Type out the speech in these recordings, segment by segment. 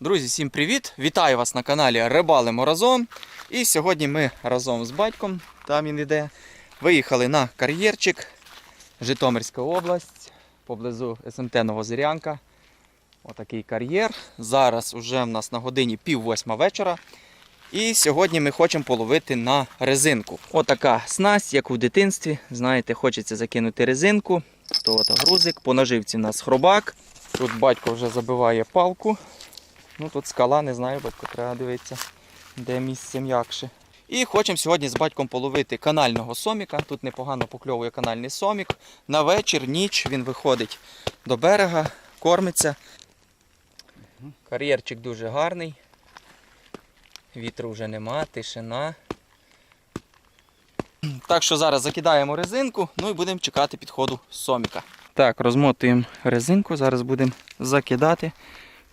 Друзі, всім привіт! Вітаю вас на каналі Рибалимо разом. І сьогодні ми разом з батьком, там він іде, виїхали на кар'єрчик, Житомирська область, поблизу СМТ Новозирянка. Отакий кар'єр. Зараз уже в нас на годині пів восьма вечора. І сьогодні ми хочемо половити на резинку. Отака снасть, як у дитинстві. Знаєте, хочеться закинути резинку. То грузик. По наживці у нас хробак. Тут батько вже забиває палку. Ну тут скала, не знаю, батько треба дивитися, де місце м'якше. І хочемо сьогодні з батьком половити канального соміка. Тут непогано покльовує канальний сомік. На вечір, ніч він виходить до берега, кормиться. Кар'єрчик дуже гарний. Вітру вже нема, тишина. Так що зараз закидаємо резинку, ну і будемо чекати підходу соміка. Так, розмотуємо резинку, зараз будемо закидати.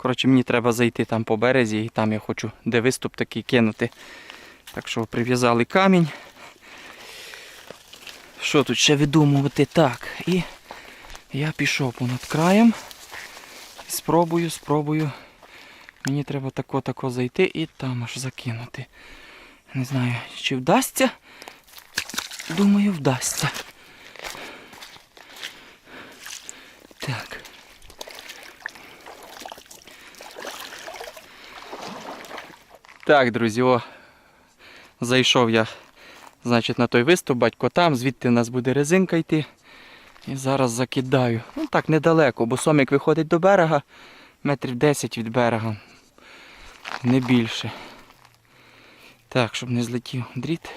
Коротше, мені треба зайти там по березі і там я хочу де виступ такий кинути. Так що прив'язали камінь. Що тут ще видумувати? Так, і я пішов понад краєм. Спробую, спробую. Мені треба тако-тако зайти і там аж закинути. Не знаю, чи вдасться. Думаю, вдасться. Так. Так, друзі, о, зайшов я значить, на той виступ, батько там, звідти в нас буде резинка йти. І зараз закидаю. Ну так, недалеко, бо сомік виходить до берега, метрів 10 від берега. Не більше. Так, щоб не злетів дріт.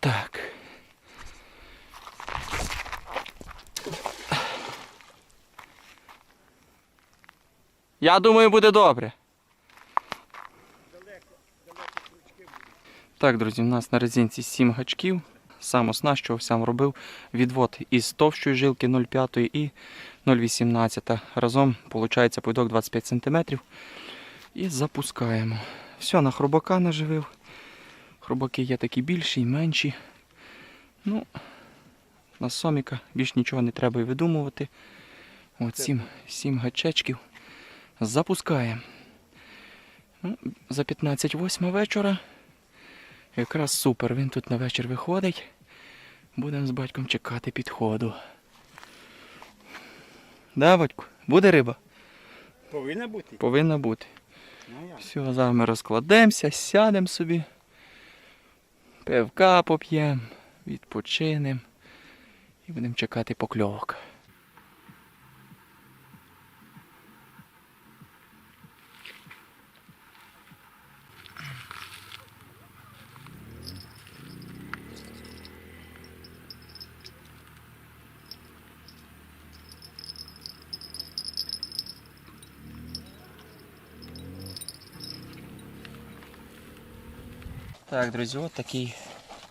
Так. Я думаю, буде добре. Так, друзі, у нас на резинці 7 гачків. Сам оснащував, сам робив відвод із товщої жилки 0,5 і 0,18. Разом виходить повідок 25 см. І запускаємо. Все, на хробака наживив. Хробаки є такі більші і менші. Ну, на соміка більш нічого не треба і видумувати. От 7, 7 гачечків. Запускаємо. Ну, за 15-8 вечора. Якраз супер. Він тут на вечір виходить. Будемо з батьком чекати підходу. Да, батьку? Буде риба? Повинна бути. Повинна бути. Ну. Все, зараз ми розкладемося, сядемо собі. Пивка поп'ємо, відпочинемо і будемо чекати покльовок. Так, друзі, от такий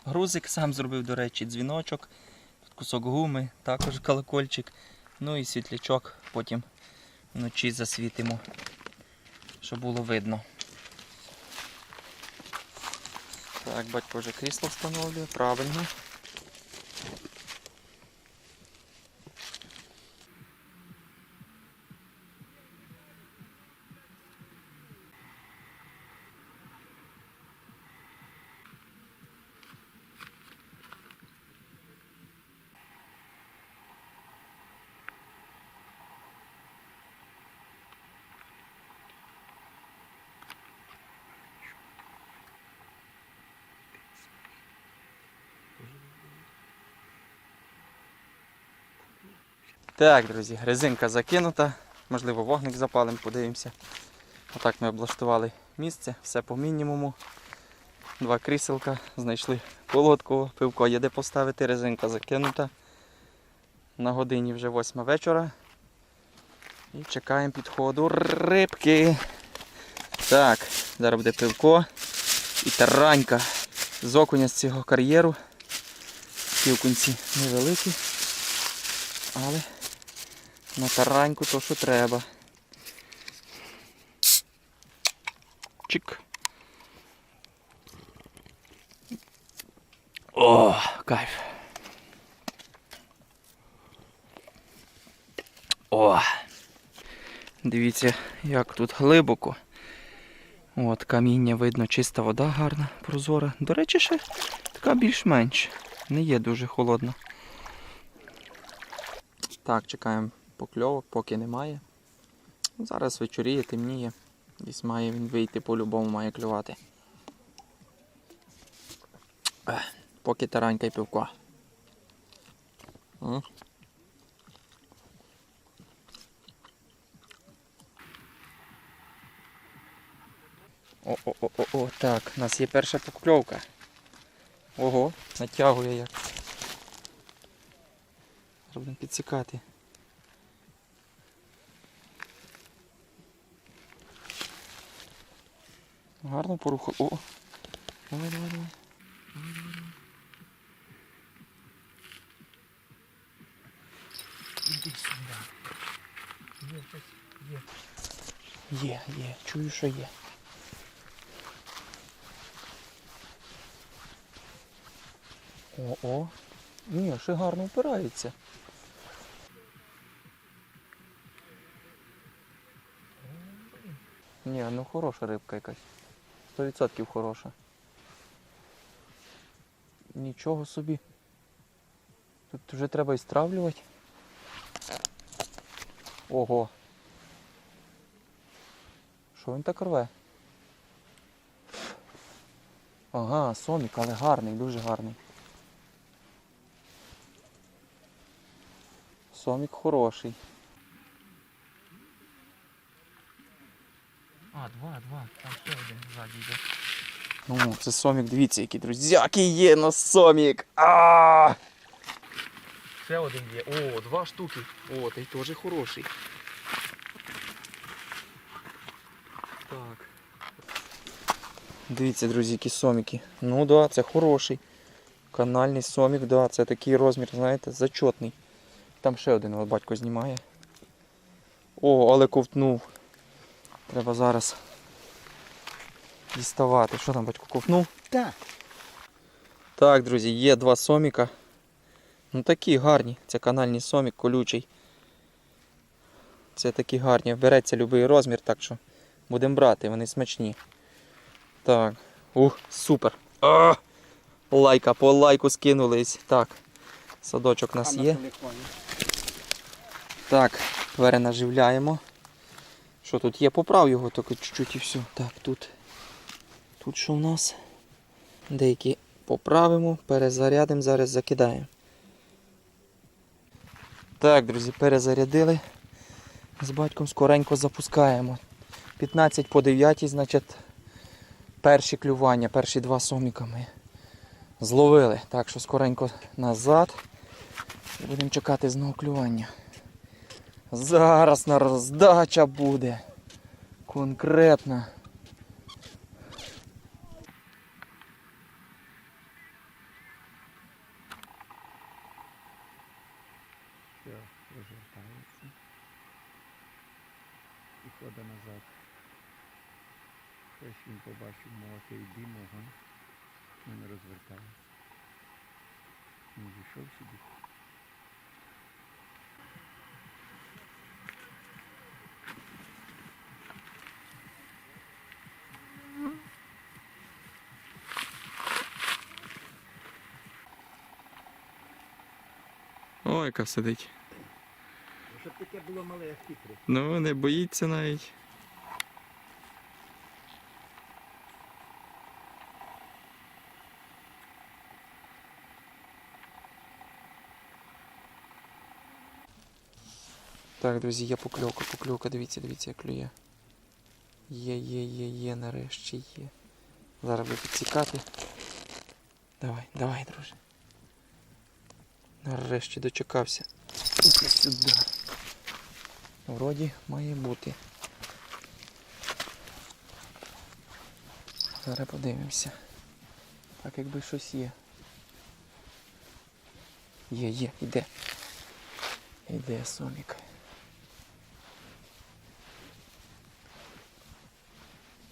грузик сам зробив, до речі, дзвіночок, тут кусок гуми, також колокольчик, ну і світлячок потім вночі засвітимо, щоб було видно. Так, батько вже крісло встановлює, правильно. Так, друзі, резинка закинута. Можливо, вогник запалим, подивимося. Отак ми облаштували місце, все по мінімуму. Два кріселка, знайшли колодку, пивко є де поставити, резинка закинута. На годині вже 8 вечора. І чекаємо підходу рибки. Так, зараз буде пивко і таранька з окуня з цього кар'єру. Півкунці невеликі, але на тараньку то, що треба. Чик. О, кайф. О. Дивіться, як тут глибоко. От, каміння видно, чиста вода гарна, прозора. До речі, ще така більш-менш. Не є дуже холодна. Так, чекаємо покльовок, поки немає. Зараз вечоріє, темніє. Десь має він вийти, по-любому має клювати. Поки таранька й пивко. М. О-о-о-о, так, у нас є перша покльовка. Ого, натягує як. Будемо підсікати. Гарно порухав. О! Давай, давай, давай. Іди є. Є, є, чую, що є. О-о. Ні, ще гарно впирається. Ні, ну хороша рибка якась. 100% хороша. Нічого собі. Тут вже треба і стравлювати. Ого. Що він так рве? Ага, сомік, але гарний, дуже гарний. Сомік хороший. Два, два, там ще один ззаді йде. Ну, це сомік, дивіться, які друзяки є на сомік. А! Ще один є. О, два штуки. О, той теж хороший. Так. Дивіться, друзі, які соміки. Ну да, це хороший. Канальний сомік, да, це такий розмір, знаєте, зачетний. Там ще один от батько знімає. О, але ковтнув. Треба зараз діставати. Що там батько ковтнув? Так. Так, друзі, є два соміка. Ну такі гарні. Це канальний сомік колючий. Це такі гарні. Береться будь-який розмір, так що будемо брати, вони смачні. Так. Ух, супер. А! Лайка, по лайку скинулись. Так. Садочок у нас є. Так, перенаживляємо. Що тут є? Поправ його тільки чуть-чуть і все. Так, тут. Тут що в нас? Деякі поправимо, перезарядимо, зараз закидаємо. Так, друзі, перезарядили. З батьком скоренько запускаємо. 15 по 9, значить, перші клювання, перші два соміка ми зловили. Так що скоренько назад. Будемо чекати знову клювання. Зараз на роздача буде. Конкретна. Все, розвертається. І ходить назад. Ось він побачив молотий дим, ага. Він розвертається. Він зійшов сюди. Ой, яка сидить. Щоб таке було мале, як хитре. Ну, не боїться навіть. Так, друзі, є покльовка, покльовка, дивіться, дивіться, як клює. Є, є, є, є, нарешті є. Зараз буду підсікати. Давай, давай, друже. Нарешті дочекався. Іди сюди. Вроді має бути. Зараз подивимося. Так якби щось є. Є, є, іде. Іде сомік.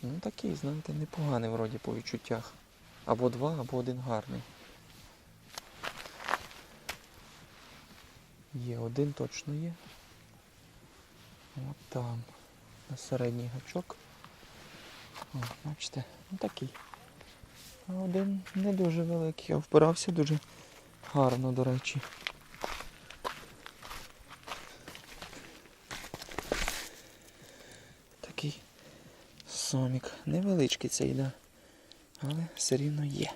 Ну такий, знаєте, непоганий вроді по відчуттях. Або два, або один гарний. Є, один точно є. От там. на середній гачок. О, бачите, ну такий. А один не дуже великий, а впирався дуже гарно, до речі. Такий сомік. Невеличкий цей, да. Але все рівно є.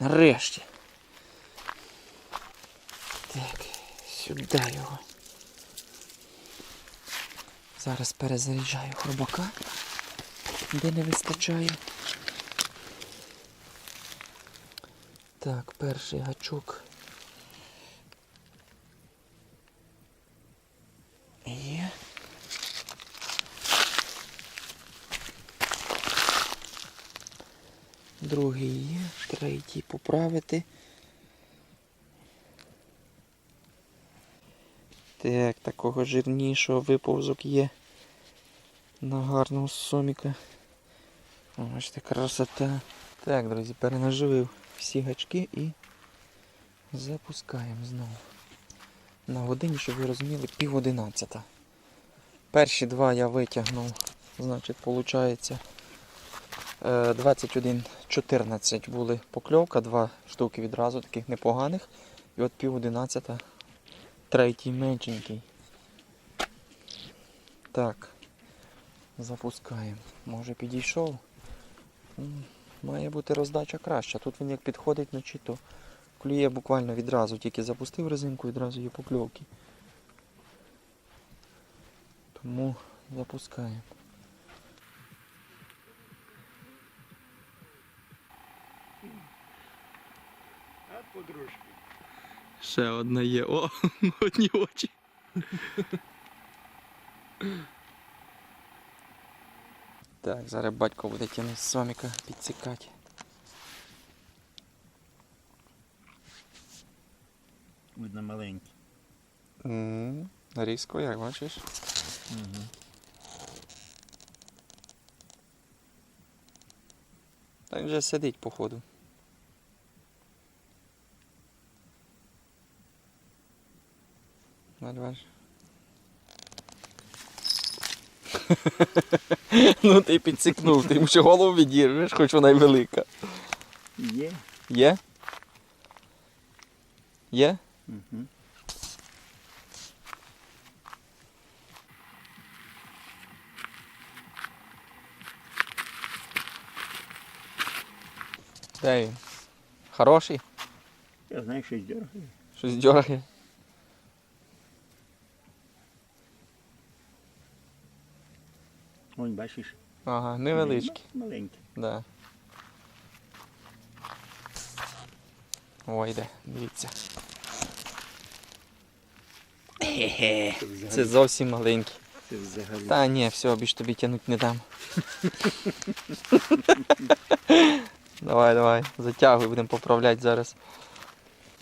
Нарешті. Так, сюди його. Зараз перезаряджаю хробака, де не вистачає. Так, перший гачок. Є. Другий є, третій поправити. Так, такого жирнішого виповзок є на гарного соміка. Бачите, красота. Так, друзі, перенаживив всі гачки і запускаємо знову. На годині, щоб ви розуміли, пів одинадцята. Перші два я витягнув, значить, виходить 21.14 були покльовка, два штуки відразу таких непоганих. І от пів одинадцята третій меншенький. Так. Запускаємо. Може підійшов. Має бути роздача краща. Тут він як підходить вночі, то клює буквально відразу. Тільки запустив резинку, відразу є покльовки. Тому запускаємо. А подружки. Ще одна є. О, одні очі. Так, зараз батько буде тягнути соміка підсікати. Видно маленький. М, Різко, як бачиш. Угу. Так вже сидить, походу. Бач, бач. ну ти підсікнув, ти йому ще голову відірвеш, хоч вона й велика. Є. Є? Є? Угу. Де він? Хороший? Я знаю, що дергає. Щось дьоргає. Вон бачиш. Ага, невеличкий. Ну, Маленький. Да. Ой, де, дивіться. Це Це зовсім маленький. Це взагалі. Та ні, все, більш тобі тягнути не дам. давай, давай, затягуй, будемо поправляти зараз.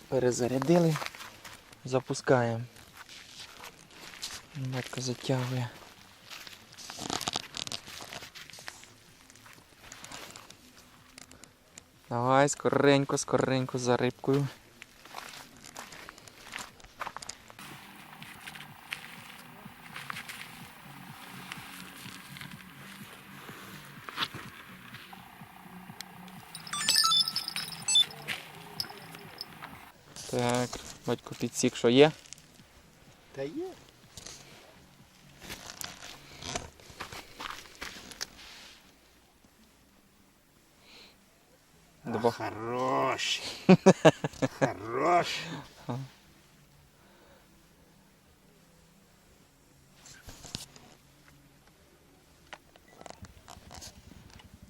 Перезарядили, запускаємо. Батько затягує. Давай, скоренько, скоренько за рибкою. Так, батько підсік, що є. Та є. Добав. Хорош. Хорош.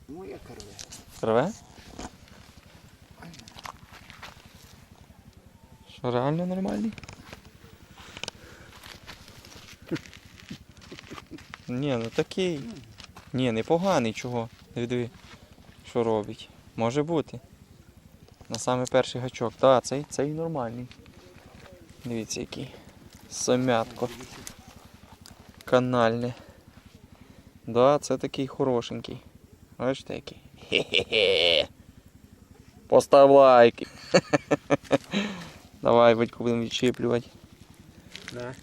Ну, я корве. Рве? Що реально нормальний? Ні, ну такий. Ні, непоганий чого. Диви, диви, що робить. Може бути. На саме перший гачок. Так, цей цей нормальний. Дивіться який. Самятко. Канальне. Да, це такий хорошенький. Бачите який? Хе-хе-хе. Постав лайк. Давай, батько будемо відчіплювати. Да.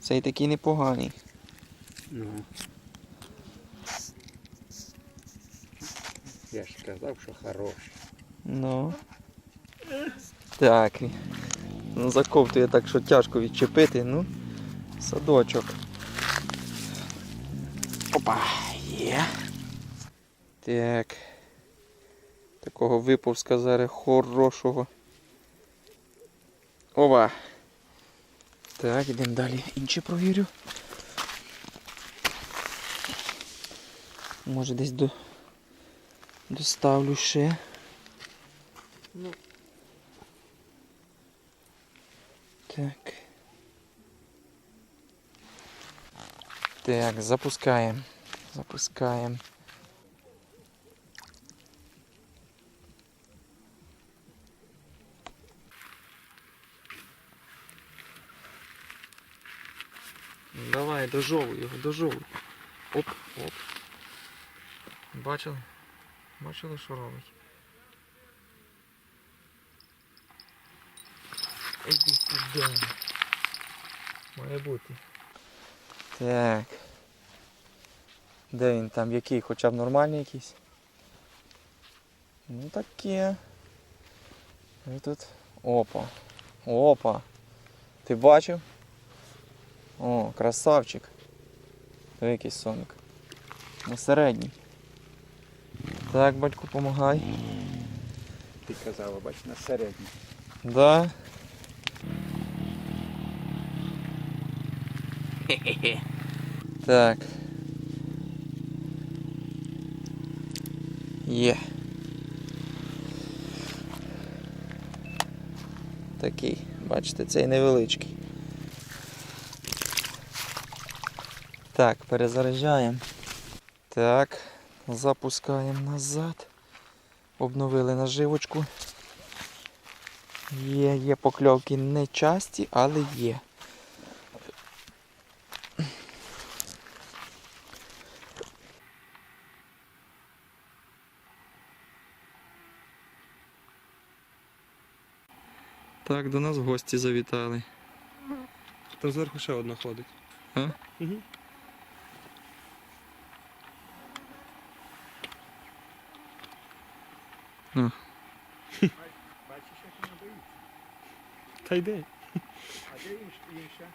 Цей такий непоганий. Ну. Я ж казав, що хороший. Ну. Так. Ну, заковтує так, що тяжко відчепити. Ну, садочок. Опа, є. Так. Такого виповзка зараз хорошого. Ова. Так, ідемо далі. Інші провірю. Може десь до... доставлю ще. Ну. Так. Так, запускаємо. Запускаємо. Давай, дожовуй його, дожовуй. Оп, оп. Бачили? Бачили, що робить? Іди сюди. Має бути. Так. Де він там? Який? Хоча б нормальний якийсь? Ну таке. І тут. Опа. Опа. Ти бачив? О, красавчик. Який соник. На середній. Так, батьку, помагай. Ти казав, бач, на середній. Да. Так. Є. Такий, бачите, цей невеличкий. Так, перезаряджаємо. Так, запускаємо назад. Обновили наживочку. Є, є покльовки не часті, але є. Так, до нас гості завітали. Там зверху ще одна ходить. А? Угу. Бачиш, як вона боїться. Та йди. А де інша?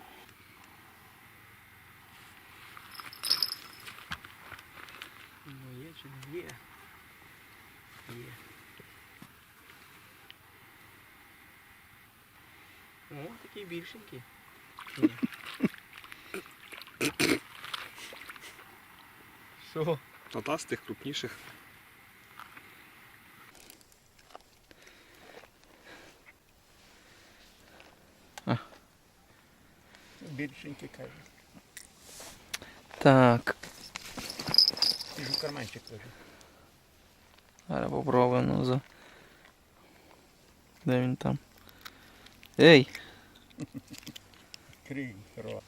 Ну є чи не є? Є. О, такий більшенький. Що? А та з тих крупніших. Більшенький каже. Так, ж карманчик каже. зараз попробуємо. ну, За... Де він там? Ей! Крий, ро.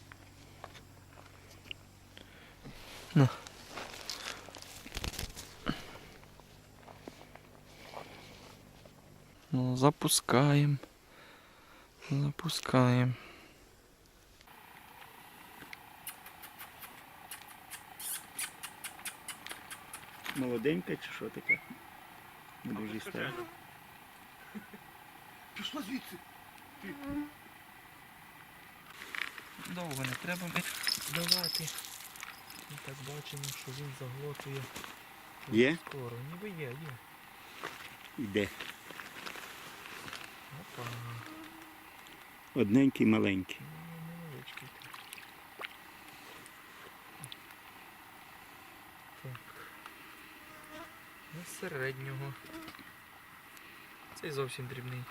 Ну, запускаємо. Запускаємо. Молоденька чи що таке? Будеш їсти. Пішла звідси. Довго не треба давати. Ми так бачимо, що він заглотує Є? скоро. Ніби є, є. Іде. Опа. Одненький, маленький. Ну, невеличкий такий. Так. Ну, середнього. Цей зовсім дрібний.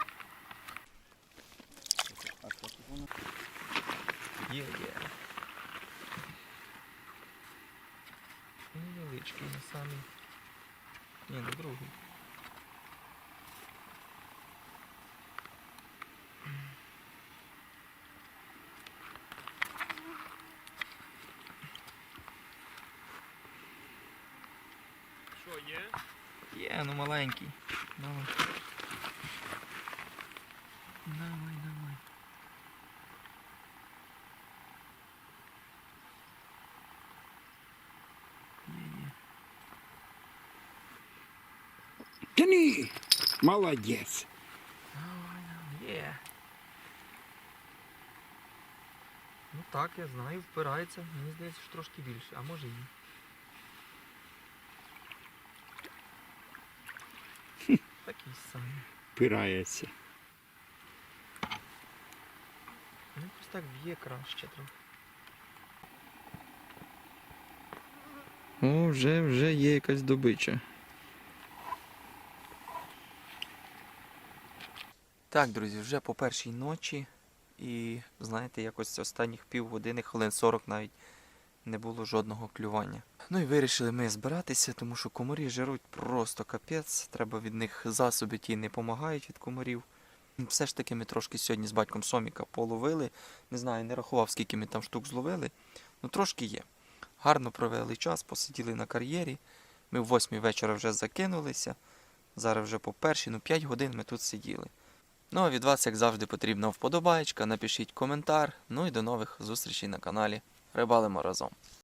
Є, є. Невеличкий на самий. Ні, на другий. маленький. Давай. Давай, давай. Не-не. Да молодец. Давай, давай. Yeah. Ну так, я знаю, впирається. Мені здається, що трошки більше, а може і. Такий самий. Пирається. Ну просто так б'є краще трохи. О, вже, вже є якась добича. Так, друзі, вже по першій ночі. І знаєте, якось останніх півгодини, хвилин 40 навіть не було жодного клювання. Ну і вирішили ми збиратися, тому що комарі жируть просто капець. Треба від них засоби ті не допомагають від комарів. Все ж таки ми трошки сьогодні з батьком Соміка половили. Не знаю, не рахував, скільки ми там штук зловили. Ну трошки є. Гарно провели час, посиділи на кар'єрі. Ми в восьмій вечора вже закинулися. Зараз вже по першій, ну 5 годин ми тут сиділи. Ну а від вас, як завжди, потрібна вподобаєчка, напишіть коментар. Ну і до нових зустрічей на каналі. Рибалимо разом.